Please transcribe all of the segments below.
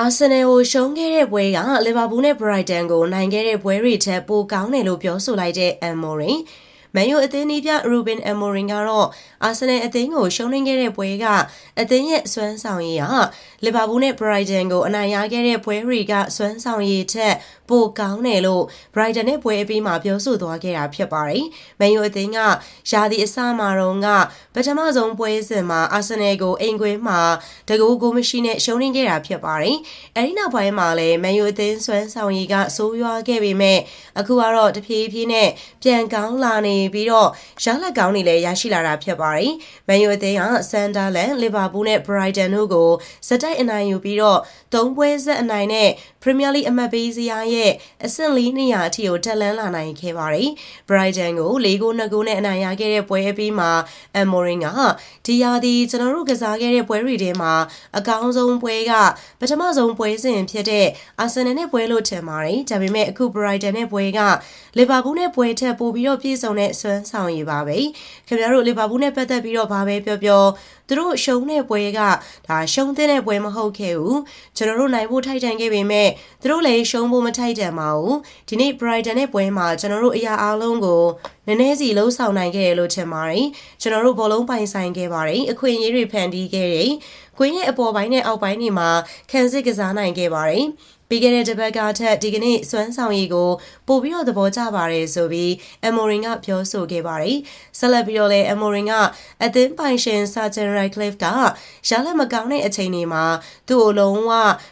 အာဆင်နယ်ကိုရှုံးခဲ့တဲ့ပွဲကလီဗာပူးနဲ့ဘရိုက်တန်ကိုနိုင်ခဲ့တဲ့ပွဲတွေထက်ပိုကောင်းတယ်လို့ပြောဆိုလိုက်တဲ့အမ်မိုရင်မန်ယူအသင်းနီးပြရူဘင်အမ်မိုရင်ကတော့အာဆင်နယ်အသင်းကိုရှုံးနိမ့်ခဲ့တဲ့ပွဲကအသင်းရဲ့စွမ်းဆောင်ရည်ဟာလီဗာပူးနဲ့ဘရိုက်တန်ကိုအနိုင်ရခဲ့တဲ့ပွဲတွေကစွမ်းဆောင်ရည်ထက်ပိုကောင်းတယ်လို့ဘရိုက်တန်နဲ့ပွဲအပြီးမှာပြောဆိုသွားခဲ့တာဖြစ်ပါတယ်။မန်ယူအသင်းကယာဒီအစမှာတော့ကပထမဆုံးပွဲစဉ်မှာအာဆင်နယ်ကိုအိမ်ကွင်းမှာတကူကိုမရှိနဲ့ရှုံးနိမ့်ခဲ့တာဖြစ်ပါတယ်။အဲဒီနောက်ပိုင်းမှာလည်းမန်ယူအသင်းစွမ်းဆောင်ရည်ကဆိုးရွားခဲ့ပေမဲ့အခုကတော့တဖြည်းဖြည်းနဲ့ပြန်ကောင်းလာနေပြီးတော့ရလက်ကောင်းတွေလည်းရရှိလာတာဖြစ်ပါတယ်။မန်ယူအသင်းကဆန်ဒါလန်လီဗာပူးနဲ့ဘရိုက်တန်တို့ကိုစတိုက်အနိုင်ယူပြီးတော့သုံးပွဲဆက်အနိုင်နဲ့ ပရီးမီးယားလိအမတ်ပေးစရာရဲ့အဆင့်၄နေရာအထိကိုတက်လန်းလာနိုင်ခဲ့ပါတယ်။ Brighton ကို၄ဂိုး၂ဂိုးနဲ့အနိုင်ရခဲ့တဲ့ပွဲအပြီးမှာအမ်မိုရင်ကဒီယာဒီကျွန်တော်တို့ကစားခဲ့တဲ့ပွဲတွေထဲမှာအကောင်းဆုံးပွဲကပထမဆုံးပွဲစဉ်ဖြစ်တဲ့အာဆင်နယ်နဲ့ပွဲလို့ထင်ပါတယ်။ဒါပေမဲ့အခု Brighton နဲ့ပွဲကလီဗာပူးနဲ့ပွဲထက်ပိုပြီးတော့ပြည့်စုံတဲ့စွမ်းဆောင်ရည်ပါပဲ။ခင်ဗျားတို့လီဗာပူးနဲ့ပတ်သက်ပြီးတော့ဘာပဲပြောပြော သူတို့ရှုံးတဲ့ပွဲကဒါရှုံးတဲ့ပွဲမဟုတ်ခဲ့ဘူး။ကျွန်တော်တို့နိုင်ဖို့ထိုက်တန်ခဲ့ပေမဲ့သူတို့လည်းရှုံးဖို့မထိုက်တန်ပါဘူး။ဒီနေ့ Brighton နဲ့ပွဲမှာကျွန်တော်တို့အရာအားလုံးကိုနည်းနည်းစီလှုံ့ဆော်နိုင်ခဲ့ရလို့ထင်ပါတယ်။ကျွန်တော်တို့ဘောလုံးပိုင်ဆိုင်ခဲ့ပါတယ်။အခွင့်အရေးတွေဖန်တီးခဲ့တယ်။ကွင်းရဲ့အပေါ်ပိုင်းနဲ့အောက်ပိုင်းတွေမှာခံစစ်ကစားနိုင်ခဲ့ပါတယ်။ ပြီးခဲ့တဲ့တစ်ပတ်ကထက်ဒီကနေ့စွမ်းဆောင်ရည်ကိုပို့ပြီးတော့သဘောကျပါတယ်ဆိုပြီးအမိုရင်ကပြောဆိုခဲ့ပါတယ်။ဆက်လက်ပြီးတော့လည်းအမိုရင်ကအသင်းပိုင်ရှင်ဆာဂျန်ရိုက်ကလစ်ကရလက်မကောင်းတဲ့အချိန်တွေမှာသူ့ကိုလုံးဝ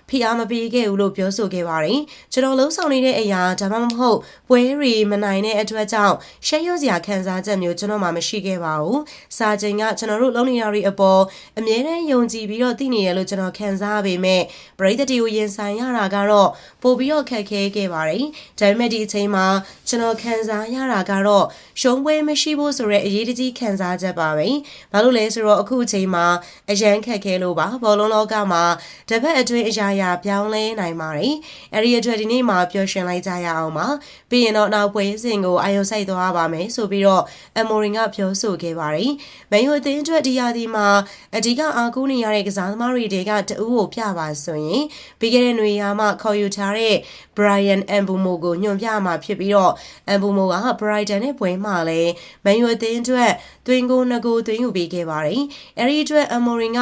ဖိအားမပေးခဲ့ဘူးလို့ပြောဆိုခဲ့ပါတယ်။ကျွန်တော်လုံးဆောင်နေတဲ့အရာဒါမှမဟုတ်ပွဲရီမနိုင်တဲ့အတွက်ကြောင့်ရှက်ရွံ့စရာခံစားချက်မျိုးကျွန်တော်မှမရှိခဲ့ပါဘူး။စာချိန်ကကျွန်တော်တို့လုံးနေရတွေအပေါ်အမြဲတမ်းယုံကြည်ပြီးတော့သိနေရလို့ကျွန်တော်ခံစားပေမဲ့ပရိသတ်တွေကိုရင်ဆိုင်ရတာကတော့ပို့ပြီးတော့ခက်ခဲခဲ့ပါတယ်။ဒါပေမဲ့ဒီအချိန်မှာကျွန်တော်ခံစားရတာကတော့ရှုံးပွဲမရှိဖို့ဆိုတဲ့အရေးတကြီးခံစားချက်ပါပဲ။ဘာလို့လဲဆိုတော့အခုအချိန်မှာအရန်ခက်ခဲလို့ပါဘောလုံးလောကမှာတစ်ဖက်အတွင်းအရာရာပြောင်းလဲနိုင်ပါတယ်။အဲဒီအတွက်ဒီနေ့မှာပျော်ရွှင်လိုက်ကြရအောင်ပါ။ပြီးရင်တော့နောက်ပွဲစဉ်ကိုအာရုံစိုက်သွားပါမယ်ဆိုပြီးတော့အမိုရင်ကပြောဆိုခဲ့ပါတယ်။မန်ယူအသင်းအတွက်ဒီရာသီမှာအဓိကအားကိုးနေရတဲ့ကစားသမားတွေကတအူးကိုပြပါဆိုရင်ပြီးခဲ့တဲ့ຫນွေရာမှခေါ်ယူထားတဲ့ Brian Embumo ကိုညွှန်ပြမှာဖြစ်ပြီးတော့ Embumo က Brighton နဲ့ပွဲမှာလည်းမန်ယူအသင်းအတွက်သွင်းကိုနှစ်ကိုသွင်းယူပေးခဲ့ပါတယ်။အဲဒီအတွက် Amorin က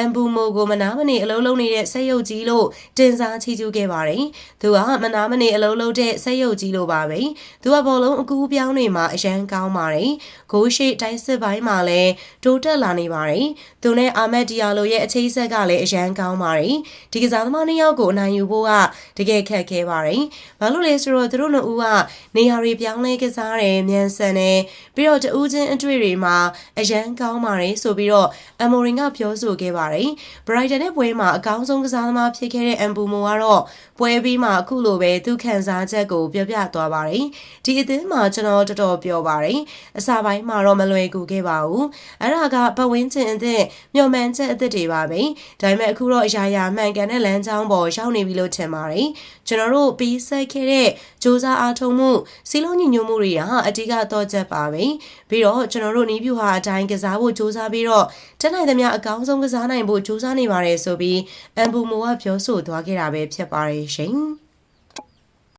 Embumo ကိုမနာမနေအလုံးလုံးနေတဲ့ဆက်ရုပ်ကြီးလို့တင်စားချီးကျူးခဲ့ပါတယ်။သူကမနာမနေအလုံးလုံးတဲ့ဆက်ရုပ်ကြီးလို့ပါပဲ။သူကဘောလုံးအကူပြောင်းတွေမှာအရန်ကောင်းပါတယ်။ဂိုးရှိတိုင်းစစ်ပိုင်းမှာလည်းတိုးတက်လာနေပါတယ်။သူနဲ့အာမက်ဒီယာလိုရဲ့အခြေဆက်ကလည်းအရန်ကောင်းပါတယ်။ဒီကစားသမားနှစ်ယောက်ကိုအနိုင်ယူဖို့ကတကယ်ခက်ခဲပါတယ်။ဘာလို့လဲဆိုတော့သူတို့နှစ်ဦးကနေရာတွေပြောင်းလဲကစားတယ်မြန်ဆန်တယ်ပြီးတော့တူးချင်းအတွေ့တွေမှာအရန်ကောင်းပါတယ်ဆိုပြီးတော့အမိုရင်ကပြောဆိုခဲ့ပါတယ်။ Brighton နဲ့ပွဲမှာအကောင်းဆုံးကစားသမားဖြစ်ခဲ့တဲ့အမ်ပူမိုကတော့ပွဲပြီးမှအခုလိုပဲသူခံစားချက်ကိုပြောပြသွားပါတယ်။ဒီအသင်းမှာကျွန်တော်တော်တော်ပြောပါတယ်။အစာပိုင်းမှာတော့မလွယ်ကူခဲ့ပါဘူး။အဲ့ဒါကပတ်ဝန်းကျင်အသစ်မျှော်မှန်းချက်အသစ်တွေပါပဲ။ဒါပေမဲ့အခုတော့အရာရာမှန်ကန်တဲ့လမ်းကြောင်းပေါ်ရောက်နေပြီလို့ထင်ပါတယ်။ကျွန်တော်တို့ပြီးဆက်ခဲ့တဲ့စူးစမ်းအားထုတ်မှုစီလုံးညီညွတ်မှုတွေဟာအဓိကတော့ချက်ပါပဲပြီးတော့ကျွန်တော်တို့နီးပြူဟာအတိုင်းကစားဖို့စူးစမ်းပြီးတော့တက်နိုင်သမျှအကောင်းဆုံးကစားနိုင်ဖို့စူးစမ်းနေပါတယ်ဆိုပြီးအန်ဘူမိုကပြောဆိုသွားခဲ့တာပဲဖြစ်ပါတယ်ရှင်